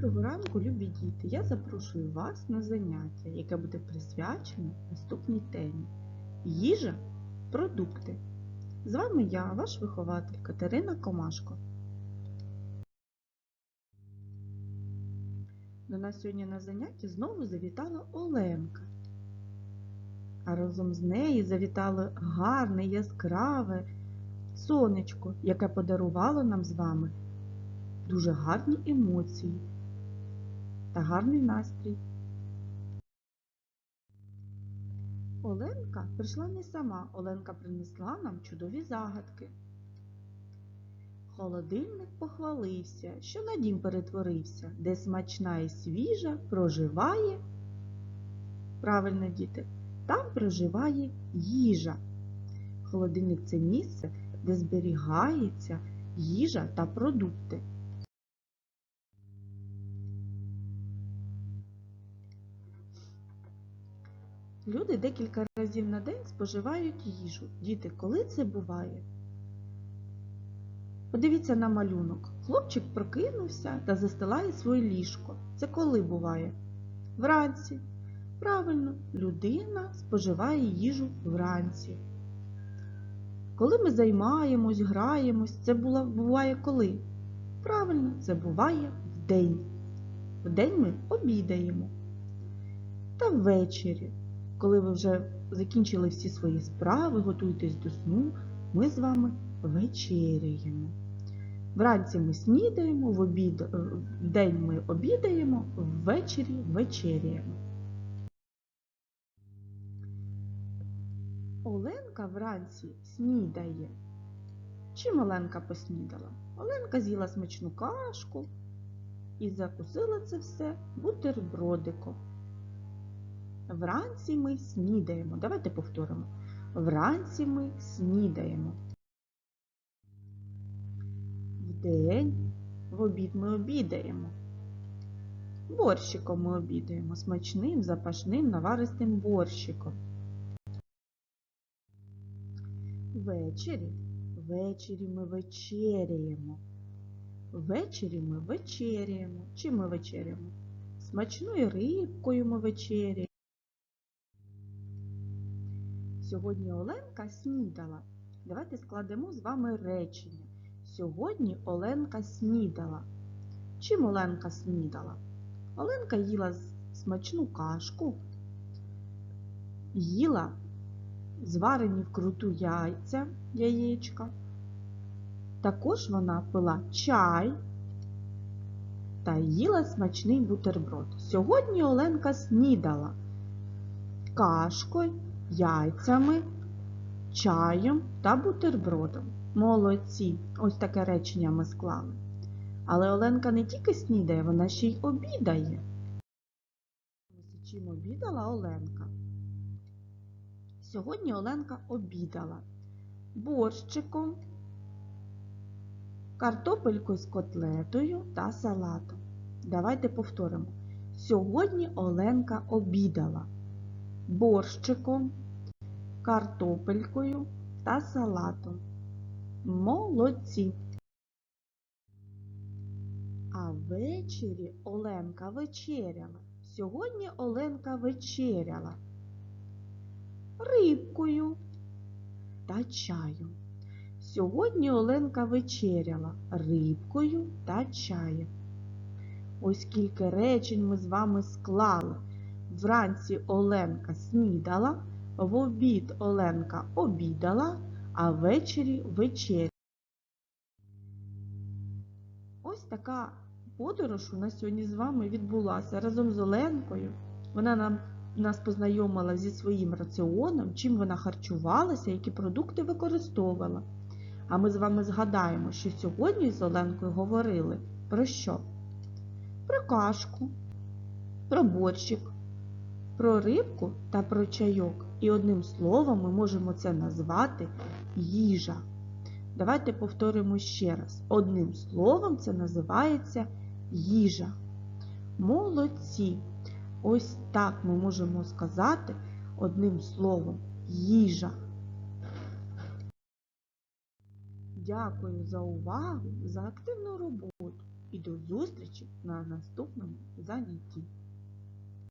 Доброго ранку, любі діти! Я запрошую вас на заняття, яке буде присвячене наступній темі Їжа, продукти. З вами я, ваш вихователь Катерина Комашко. До нас сьогодні на занятті знову завітала Оленка. А разом з нею завітало гарне, яскраве сонечко, яке подарувало нам з вами дуже гарні емоції та гарний настрій. Оленка прийшла не сама, Оленка принесла нам чудові загадки. Холодильник похвалився, що на дім перетворився, де смачна і свіжа проживає. Правильно, діти, там проживає їжа. Холодильник це місце, де зберігається їжа та продукти. Люди декілька разів на день споживають їжу. Діти, коли це буває? Подивіться на малюнок. Хлопчик прокинувся та застилає своє ліжко. Це коли буває? Вранці. Правильно, людина споживає їжу вранці. Коли ми займаємось, граємось, це буває коли? Правильно, це буває вдень. Вдень ми обідаємо. Та ввечері. Коли ви вже закінчили всі свої справи, готуєтесь до сну, ми з вами вечеряємо. Вранці ми снідаємо, в обід, е, вдень ми обідаємо, ввечері вечеряємо. Оленка вранці снідає. Чим Оленка поснідала? Оленка з'їла смачну кашку і закусила це все бутербродиком. Вранці ми снідаємо. Давайте повторимо. Вранці ми снідаємо. Вдень в обід ми обідаємо. Борщиком ми обідаємо. Смачним, запашним, наваристим борщиком. Ввечері. Ввечері ми вечеряємо. Ввечері ми вечеряємо. Чим ми вечеряємо? Смачною рибкою ми вечеряємо. Сьогодні Оленка снідала. Давайте складемо з вами речення. Сьогодні Оленка снідала. Чим Оленка снідала? Оленка їла смачну кашку, їла зварені вкруту яйця, яєчка. Також вона пила чай та їла смачний бутерброд. Сьогодні Оленка снідала кашкою, яйцями, чаєм та бутербродом. Молодці! Ось таке речення ми склали. Але Оленка не тільки снідає, вона ще й обідає. Чим обідала Оленка? Сьогодні Оленка обідала борщиком, картопелькою з котлетою та салатом. Давайте повторимо. Сьогодні Оленка обідала борщиком, картопелькою та салатом. Молодці! А ввечері Оленка вечеряла. Сьогодні Оленка вечеряла рибкою та чаєм. Сьогодні Оленка вечеряла рибкою та чаєм. Ось кілька речень ми з вами склали. Вранці Оленка снідала, в обід Оленка обідала, а ввечері вечеряла. Ось така подорож у нас сьогодні з вами відбулася разом з Оленкою. Вона нам нас познайомила зі своїм раціоном, чим вона харчувалася, які продукти використовувала. А ми з вами згадаємо, що сьогодні з Оленкою говорили про що? Про кашку, про борщик, про рибку та про чайок. І одним словом ми можемо це назвати їжа. Давайте повторимо ще раз. Одним словом це називається їжа. Молодці! Ось так ми можемо сказати одним словом їжа. Дякую за увагу, за активну роботу. і до зустрічі на наступному занятті.